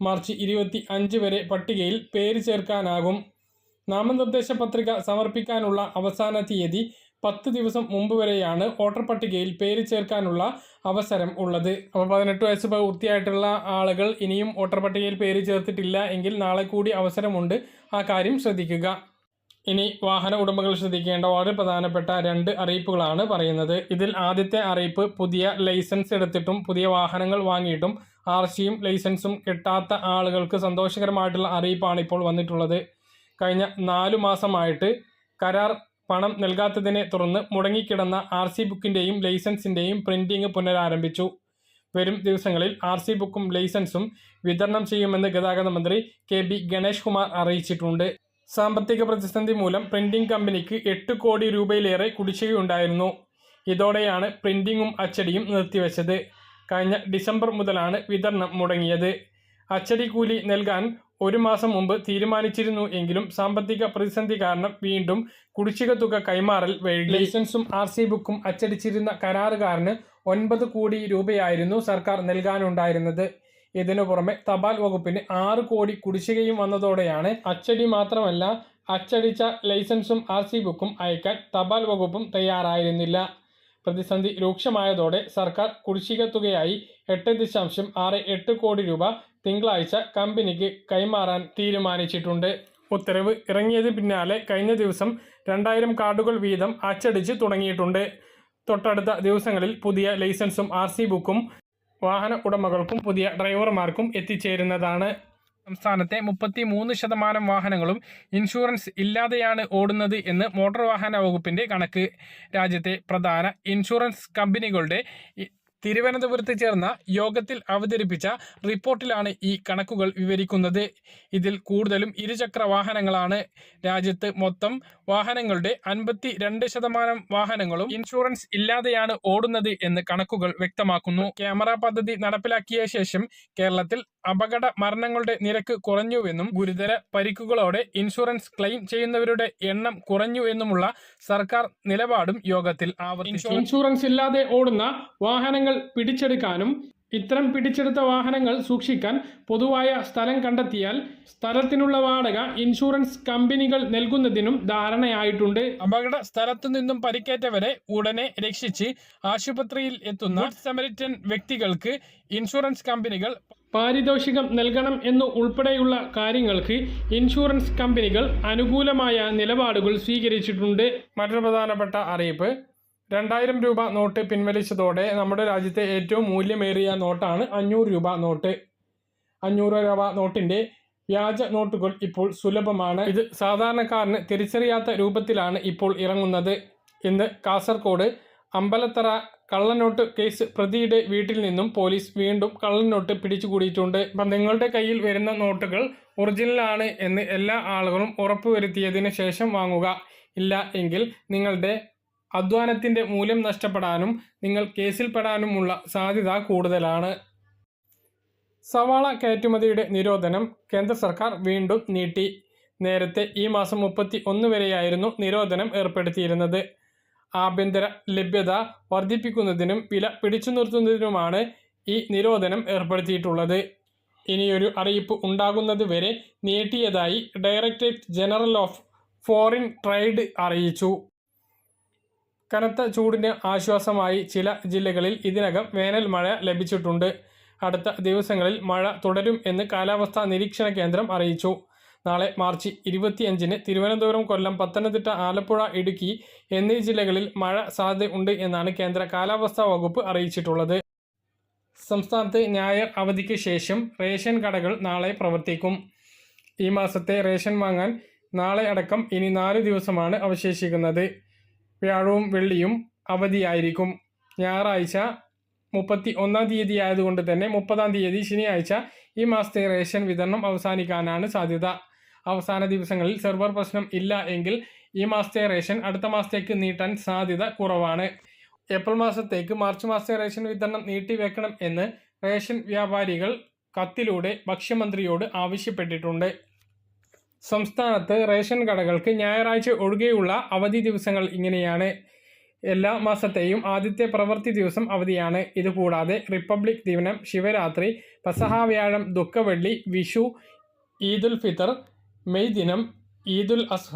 March ഇരുപത്തി അഞ്ച് വരെ പട്ടികയിൽ പേര് ചേർക്കാനാകും. നാമനിർദ്ദേശ പത്രിക സമർപ്പിക്കാനുള്ള അവസാന തീയതി പത്ത് ദിവസം മുമ്പ് വരെയാണ് വോട്ടർ പട്ടികയിൽ പേര് ചേർക്കാനുള്ള അവസരം ഉള്ളത്. അപ്പോൾ പതിനെട്ട് വയസ്സ് പൂർത്തിയായിട്ടുള്ള ആളുകൾ ഇനിയും വോട്ടർ പട്ടികയിൽ പേര് ചേർത്തിട്ടില്ല എങ്കിൽ നാളെ കൂടി അവസരമുണ്ട്. ആ കാര്യം ശ്രദ്ധിക്കുക. ഇനി വാഹന ഉടമകൾ ശ്രദ്ധിക്കേണ്ട വളരെ പ്രധാനപ്പെട്ട രണ്ട് അറിയിപ്പുകളാണ് പറയുന്നത്. ഇതിൽ ആദ്യത്തെ അറിയിപ്പ് പുതിയ ലൈസൻസ് എടുത്തിട്ടും പുതിയ വാഹനങ്ങൾ വാങ്ങിയിട്ടും ആർ സിയും ലൈസൻസും കിട്ടാത്ത ആളുകൾക്ക് സന്തോഷകരമായിട്ടുള്ള അറിയിപ്പാണ് ഇപ്പോൾ വന്നിട്ടുള്ളത്. കഴിഞ്ഞ നാലു മാസമായിട്ട് കരാർ പണം നൽകാത്തതിനെ തുടർന്ന് മുടങ്ങിക്കിടന്ന ആർ സി ബുക്കിന്റെയും ലൈസൻസിന്റെയും പ്രിന്റിംഗ് പുനരാരംഭിച്ചു. വരും ദിവസങ്ങളിൽ ആർ സി ബുക്കും ലൈസൻസും വിതരണം ചെയ്യുമെന്ന് ഗതാഗത മന്ത്രി കെ ബി ഗണേഷ് കുമാർ അറിയിച്ചിട്ടുണ്ട്. സാമ്പത്തിക പ്രതിസന്ധി മൂലം പ്രിന്റിംഗ് കമ്പനിക്ക് എട്ട് കോടി രൂപയിലേറെ കുടിശ്ശികയുണ്ടായിരുന്നു ഇതോടെയാണ് പ്രിന്റിങ്ങും അച്ചടിയും നിർത്തിവെച്ചത്. കഴിഞ്ഞ ഡിസംബർ മുതലാണ് വിതരണം മുടങ്ങിയത്. അച്ചടി കൂലി നൽകാൻ ഒരു മാസം മുമ്പ് തീരുമാനിച്ചിരുന്നു എങ്കിലും സാമ്പത്തിക പ്രതിസന്ധി കാരണം വീണ്ടും കുടിശ്ശിക തുക കൈമാറൽ വൈകി. ലൈസൻസും ആർ സി ബുക്കും അച്ചടിച്ചിരുന്ന കരാറുകാരന് ഒൻപത് കോടി രൂപയായിരുന്നു സർക്കാർ നൽകാനുണ്ടായിരുന്നത്. ഇതിനു പുറമെ തപാൽ വകുപ്പിന് ആറ് കോടി കുടിശ്ശികയും വന്നതോടെയാണ് അച്ചടി മാത്രമല്ല അച്ചടിച്ച ലൈസൻസും ആർ ബുക്കും അയക്കാൻ തപാൽ വകുപ്പും തയ്യാറായിരുന്നില്ല. പ്രതിസന്ധി രൂക്ഷമായതോടെ സർക്കാർ കുടിശ്ശിക തുകയായി എട്ട് ദശാംശം ആറ് എട്ട് കോടി രൂപ തിങ്കളാഴ്ച കമ്പനിക്ക് കൈമാറാൻ തീരുമാനിച്ചിട്ടുണ്ട്. ഉത്തരവ് ഇറങ്ങിയതിന് പിന്നാലെ കഴിഞ്ഞ ദിവസം രണ്ടായിരം കാർഡുകൾ വീതം അച്ചടിച്ച് തുടങ്ങിയിട്ടുണ്ട്. തൊട്ടടുത്ത ദിവസങ്ങളിൽ പുതിയ ലൈസൻസും ആർ ബുക്കും വാഹന ഉടമകൾക്കും പുതിയ ഡ്രൈവർമാർക്കും എത്തിച്ചേരുന്നതാണ്. സംസ്ഥാനത്തെ മുപ്പത്തി മൂന്ന് ശതമാനം വാഹനങ്ങളും ഇൻഷുറൻസ് ഇല്ലാതെയാണ് ഓടുന്നത് എന്ന് മോട്ടോർ വാഹന വകുപ്പിന്റെ കണക്ക്. രാജ്യത്തെ പ്രധാന ഇൻഷുറൻസ് കമ്പനികളുടെ തിരുവനന്തപുരത്ത് ചേർന്ന യോഗത്തിൽ അവതരിപ്പിച്ച റിപ്പോർട്ടിലാണ് ഈ കണക്കുകൾ വിവരിക്കുന്നത്. ഇതിൽ കൂടുതലും ഇരുചക്ര വാഹനങ്ങളാണ്. രാജ്യത്ത് മൊത്തം വാഹനങ്ങളുടെ അൻപത്തി രണ്ട് ശതമാനം വാഹനങ്ങളും ഇൻഷുറൻസ് ഇല്ലാതെയാണ് ഓടുന്നത് എന്ന് കണക്കുകൾ വ്യക്തമാക്കുന്നു. ക്യാമറ പദ്ധതി നടപ്പിലാക്കിയ ശേഷം കേരളത്തിൽ അപകട മരണങ്ങളുടെ നിരക്ക് കുറഞ്ഞുവെന്നും ഗുരുതര പരിക്കുകളോടെ ഇൻഷുറൻസ് ക്ലെയിം ചെയ്യുന്നവരുടെ എണ്ണം കുറഞ്ഞു എന്നുമുള്ള സർക്കാർ നിലപാടും യോഗത്തിൽ ആവർത്തിച്ചു. ഇൻഷുറൻസ് ഇല്ലാതെ ഓടുന്ന വാഹനങ്ങൾ പിടിച്ചെടുക്കാനും ഇത്തരം പിടിച്ചെടുത്ത വാഹനങ്ങൾ സൂക്ഷിക്കാൻ പൊതുവായ സ്ഥലം കണ്ടെത്തിയാൽ സ്ഥലത്തിനുള്ള വാടക ഇൻഷുറൻസ് കമ്പനികൾ നൽകുന്നതിനും ധാരണയായിട്ടുണ്ട്. അപകട സ്ഥലത്തു നിന്നും പരിക്കേറ്റവരെ ഉടനെ രക്ഷിച്ച് ആശുപത്രിയിൽ എത്തുന്ന സമരിറ്റൻ വ്യക്തികൾക്ക് ഇൻഷുറൻസ് കമ്പനികൾ പാരിതോഷികം നൽകണം എന്ന് ഉൾപ്പെടെയുള്ള കാര്യങ്ങൾക്ക് ഇൻഷുറൻസ് കമ്പനികൾ അനുകൂലമായ നിലപാടുകൾ സ്വീകരിച്ചിട്ടുണ്ട്. മറ്റൊരു പ്രധാനപ്പെട്ട അറിയിപ്പ്. രണ്ടായിരം രൂപ നോട്ട് പിൻവലിച്ചതോടെ നമ്മുടെ രാജ്യത്തെ ഏറ്റവും മൂല്യമേറിയ നോട്ടാണ് അഞ്ഞൂറ് രൂപ നോട്ട്. അഞ്ഞൂറ് രൂപ നോട്ടിന്റെ വ്യാജ നോട്ടുകൾ ഇപ്പോൾ സുലഭമാണ്. ഇത് സാധാരണക്കാരന് തിരിച്ചറിയാത്ത രൂപത്തിലാണ് ഇപ്പോൾ ഇറങ്ങുന്നത്. ഇന്ന് കാസർഗോഡ് അമ്പലത്തറ കള്ളനോട്ട് കേസ് പ്രതിയുടെ വീട്ടിൽ നിന്നും പോലീസ് വീണ്ടും കള്ളനോട്ട് പിടിച്ചുകൂടിയിട്ടുണ്ട്. നിങ്ങളുടെ കയ്യിൽ വരുന്ന നോട്ടുകൾ ഒറിജിനലാണ് എന്ന് എല്ലാ ആളുകളും ഉറപ്പുവരുത്തിയതിന് ശേഷം വാങ്ങുക. ഇല്ല എങ്കിൽ നിങ്ങളുടെ അധ്വാനത്തിന്റെ മൂല്യം നഷ്ടപ്പെടാനും നിങ്ങൾ കേസിൽപ്പെടാനുമുള്ള സാധ്യത കൂടുതലാണ്. സവാള കയറ്റുമതിയുടെ നിരോധനം കേന്ദ്ര സർക്കാർ വീണ്ടും നീട്ടി. നേരത്തെ ഈ മാസം മുപ്പത്തി ഒന്ന് വരെയായിരുന്നു നിരോധനം ഏർപ്പെടുത്തിയിരുന്നത്. ആഭ്യന്തര ലഭ്യത വർദ്ധിപ്പിക്കുന്നതിനും വില പിടിച്ചു നിർത്തുന്നതിനുമാണ് ഈ നിരോധനം ഏർപ്പെടുത്തിയിട്ടുള്ളത്. ഇനിയൊരു അറിയിപ്പ് ഉണ്ടാകുന്നത് വരെ നീട്ടിയതായി directorate general of foreign trade അറിയിച്ചു. കനത്ത ചൂടിന് ആശ്വാസമായി ചില ജില്ലകളിൽ ഇതിനകം വേനൽ മഴ ലഭിച്ചിട്ടുണ്ട്. അടുത്ത ദിവസങ്ങളിൽ മഴ തുടരും എന്ന് കാലാവസ്ഥാ നിരീക്ഷണ കേന്ദ്രം അറിയിച്ചു. നാളെ മാർച്ച് ഇരുപത്തിയഞ്ചിന് തിരുവനന്തപുരം കൊല്ലം പത്തനംതിട്ട ആലപ്പുഴ ഇടുക്കി എന്നീ ജില്ലകളിൽ മഴ സാധ്യത ഉണ്ട് എന്നാണ് കേന്ദ്ര കാലാവസ്ഥാ വകുപ്പ് അറിയിച്ചിട്ടുള്ളത്. സംസ്ഥാനത്ത് ഞായർ അവധിക്ക് ശേഷം റേഷൻ കടകൾ നാളെ പ്രവർത്തിക്കും. ഈ മാസത്തെ റേഷൻ വാങ്ങാൻ നാളെ അടക്കം ഇനി നാല് ദിവസമാണ് അവശേഷിക്കുന്നത്. വ്യാഴവും വെള്ളിയും അവധിയായിരിക്കും. ഞായറാഴ്ച മുപ്പത്തി ഒന്നാം തീയതി ആയതുകൊണ്ട് തന്നെ മുപ്പതാം തീയതി ശനിയാഴ്ച ഈ മാസത്തെ റേഷൻ വിതരണം അവസാനിക്കാനാണ് സാധ്യത. അവസാന ദിവസങ്ങളിൽ സെർവർ പ്രശ്നം ഇല്ല എങ്കിൽ ഈ മാസത്തെ റേഷൻ അടുത്ത മാസത്തേക്ക് നീട്ടാൻ സാധ്യത കുറവാണ്. ഏപ്രിൽ മാസത്തേക്ക് മാർച്ച് മാസത്തെ റേഷൻ വിതരണം നീട്ടിവെക്കണം എന്ന് റേഷൻ വ്യാപാരികൾ കത്തിലൂടെ ഭക്ഷ്യമന്ത്രിയോട് ആവശ്യപ്പെട്ടിട്ടുണ്ട്. സംസ്ഥാനത്ത് റേഷൻ കടകൾക്ക് ഞായറാഴ്ച ഒഴികെയുള്ള അവധി ദിവസങ്ങൾ ഇങ്ങനെയാണ്. എല്ലാ മാസത്തെയും ആദ്യത്തെ പ്രവൃത്തി ദിവസം അവധിയാണ്. ഇതുകൂടാതെ റിപ്പബ്ലിക് ദിനം ശിവരാത്രി പസഹാവ്യാഴം ദുഃഖവെള്ളി വിഷു ഈദുൽ ഫിത്തർ മെയ് ദിനം ഈദുൽ അസ്ഹ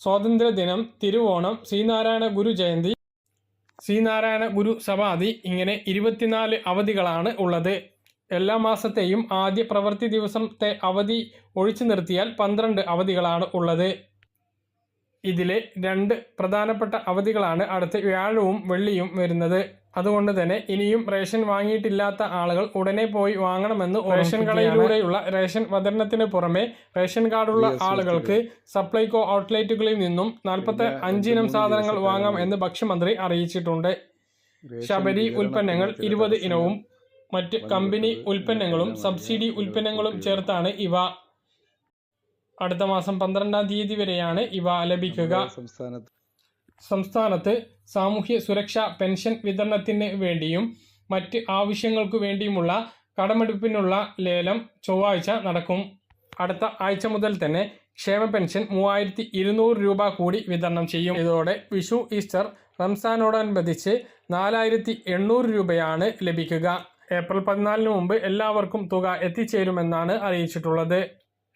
സ്വാതന്ത്ര്യദിനം തിരുവോണം ശ്രീനാരായണ ഗുരു ജയന്തി ശ്രീനാരായണ ഗുരു സമാധി ഇങ്ങനെ ഇരുപത്തിനാല് അവധികളാണ് ഉള്ളത്. എല്ലാ മാസത്തെയും ആദ്യ പ്രവൃത്തി ദിവസത്തെ അവധി ഒഴിച്ചു നിർത്തിയാൽ പന്ത്രണ്ട് അവധികളാണ് ഉള്ളത്. ഇതിലെ രണ്ട് പ്രധാനപ്പെട്ട അവധികളാണ് അടുത്ത വ്യാഴവും വെള്ളിയും വരുന്നത്. അതുകൊണ്ട് തന്നെ ഇനിയും റേഷൻ വാങ്ങിയിട്ടില്ലാത്ത ആളുകൾ ഉടനെ പോയി വാങ്ങണമെന്ന് റേഷൻ കടയിലൂടെയുള്ള റേഷൻ വിതരണത്തിന് പുറമെ റേഷൻ കാർഡുള്ള ആളുകൾക്ക് സപ്ലൈകോ ഔട്ട്ലെറ്റുകളിൽ നിന്നും നാൽപ്പത്തി അഞ്ചിനം സാധനങ്ങൾ വാങ്ങാം എന്ന് ഭക്ഷ്യമന്ത്രി അറിയിച്ചിട്ടുണ്ട്. ശബരി ഉൽപ്പന്നങ്ങൾ ഇരുപത് ഇനവും മറ്റ് കമ്പനി ഉൽപ്പന്നങ്ങളും സബ്സിഡി ഉൽപ്പന്നങ്ങളും ചേർത്താണ് ഇവ. അടുത്ത മാസം പന്ത്രണ്ടാം തീയതി വരെയാണ് ഇവ ലഭിക്കുക. സംസ്ഥാനത്ത് സംസ്ഥാനത്ത് സാമൂഹ്യ സുരക്ഷാ പെൻഷൻ വിതരണത്തിന് വേണ്ടിയും മറ്റ് ആവശ്യങ്ങൾക്കു വേണ്ടിയുമുള്ള കടമെടുപ്പിനുള്ള ലേലം ചൊവ്വാഴ്ച നടക്കും. അടുത്ത ആഴ്ച മുതൽ തന്നെ ക്ഷേമ പെൻഷൻ മൂവായിരത്തി ഇരുന്നൂറ് രൂപ കൂടി വിതരണം ചെയ്യും. ഇതോടെ വിഷു ഈസ്റ്റർ റംസാനോടനുബന്ധിച്ച് നാലായിരത്തി എണ്ണൂറ് രൂപയാണ് ലഭിക്കുക. ഏപ്രിൽ പതിനാലിന് മുമ്പ് എല്ലാവർക്കും തുക എത്തിച്ചേരുമെന്നാണ് അറിയിച്ചിട്ടുള്ളത്.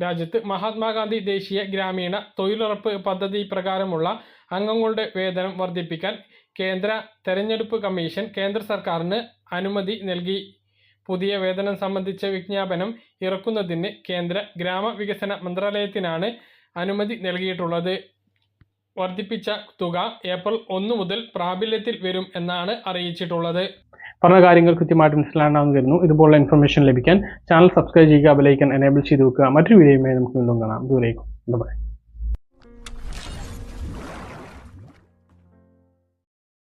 രാജ്യത്ത് മഹാത്മാഗാന്ധി ദേശീയ ഗ്രാമീണ തൊഴിലുറപ്പ് പദ്ധതി പ്രകാരമുള്ള അംഗങ്ങളുടെ വേതനം വർദ്ധിപ്പിക്കാൻ കേന്ദ്ര തെരഞ്ഞെടുപ്പ് കമ്മീഷൻ കേന്ദ്ര സർക്കാരിന് അനുമതി നൽകി. പുതിയ വേതനം സംബന്ധിച്ച വിജ്ഞാപനം ഇറക്കുന്നതിന് കേന്ദ്ര ഗ്രാമവികസന മന്ത്രാലയത്തിനാണ് അനുമതി നൽകിയിട്ടുള്ളത്. വർദ്ധിപ്പിച്ച തുക ഏപ്രിൽ ഒന്ന് മുതൽ പ്രാബല്യത്തിൽ വരും എന്നാണ് അറിയിച്ചിട്ടുള്ളത്. പറഞ്ഞ കാര്യങ്ങൾ കൃത്യമായിട്ട് മനസ്സിലാണെന്ന് വരുന്നു ഇതുപോലുള്ള ഇൻഫർമേഷൻ ലഭിക്കാൻ ചാനൽ സബ്സ്ക്രൈബ് ചെയ്യുക ബെലൈക്കൻ എനേബിൾ ചെയ്ത് വെക്കുക. മറ്റൊരു വീഡിയോയുമായി നമുക്ക് വീണ്ടും കാണാം. ദൂരേക്കും